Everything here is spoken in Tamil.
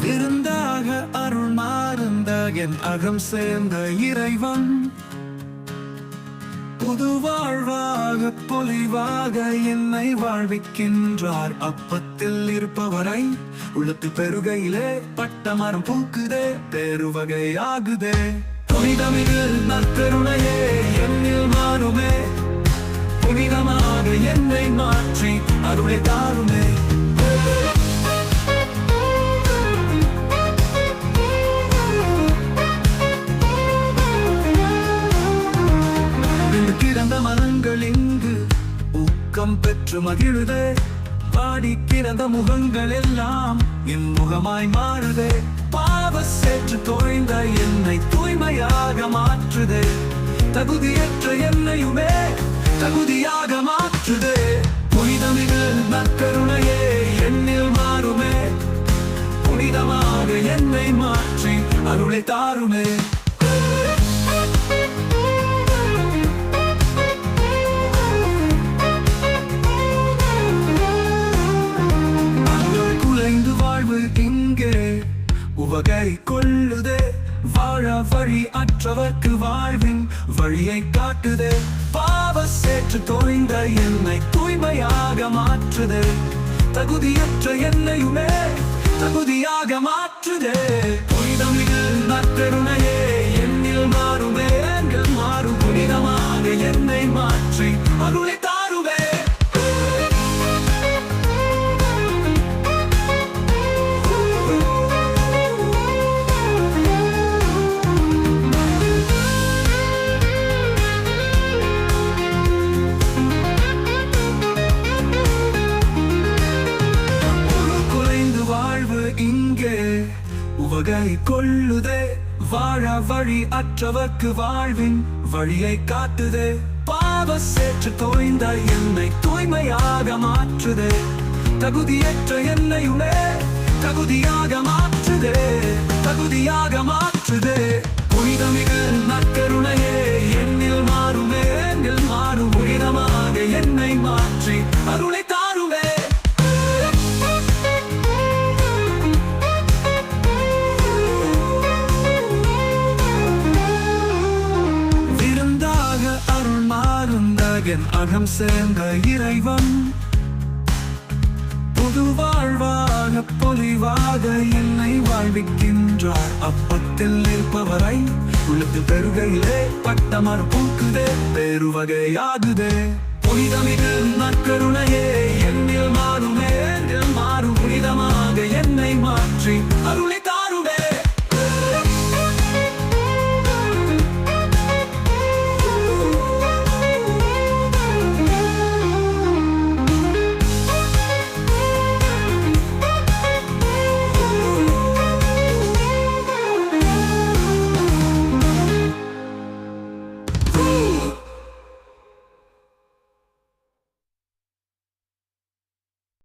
விருந்தாக அருள் மாறுந்த என் அகம் சேர்ந்த இறைவன். புது வாழ்வாக பொலிவாக என்னை வாழ்விக்கின்றார். அப்பத்தில் இருப்பவரை உள்ளத்து பெருகையிலே பட்ட மரம் பூக்குதே பெருவகை ஆகுதே புனிதமிகு நற்கருணையே என்னில் மாறுமே. புனிதமாக என்னை மாற்றி அருளை தாருமே. ஊக்கம் பெற்று மகிழுதே பாடி கிடந்த முகங்கள் எல்லாம் என் முகமாய் மாறுதே. பாவ சேற்று தோய்ந்த என்னை தூய்மையாக மாற்றுதே. தகுதியற்ற என்னையுமே தகுதியாக மாற்றுதே. புனிதமிகு நற்கருணையே எண்ணில் மாறுமே. புனிதமாக என்னை மாற்றி அருளை தாருமே. அற்றவர்க்கு வாழ்வின் வழியை காட்டுதே. பாவ சேற்று தோய்ந்த என்னை தூய்மையாக மாற்றுது. தகுதியற்ற என்னையுமே தகுதியாக மாற்றுதே. புனிதமிகு நற்கருணையே இங்கே உவகை கொள்ளுதே வாழ வழி அற்றவர்க்கு வாழ்வின் வழியை காட்டுதே. பாவ சேற்று தோய்ந்த என்னை தூய்மையாக மாற்றுதே. தகுதியற்ற என்னையுமே தகுதியாக மாற்றுதே தகுதியாக மா என் அகம் சேர்ந்த இறைவன். புது வாழ்வாக பொலிவாக என்னை வாழ்விக்கின்றார். அப்பத்தில் இருப்பவரை உள்ளத்து பெருகையிலே பட்டமர் பூக்குதே பேருவகையாகுதே. புனிதமிகு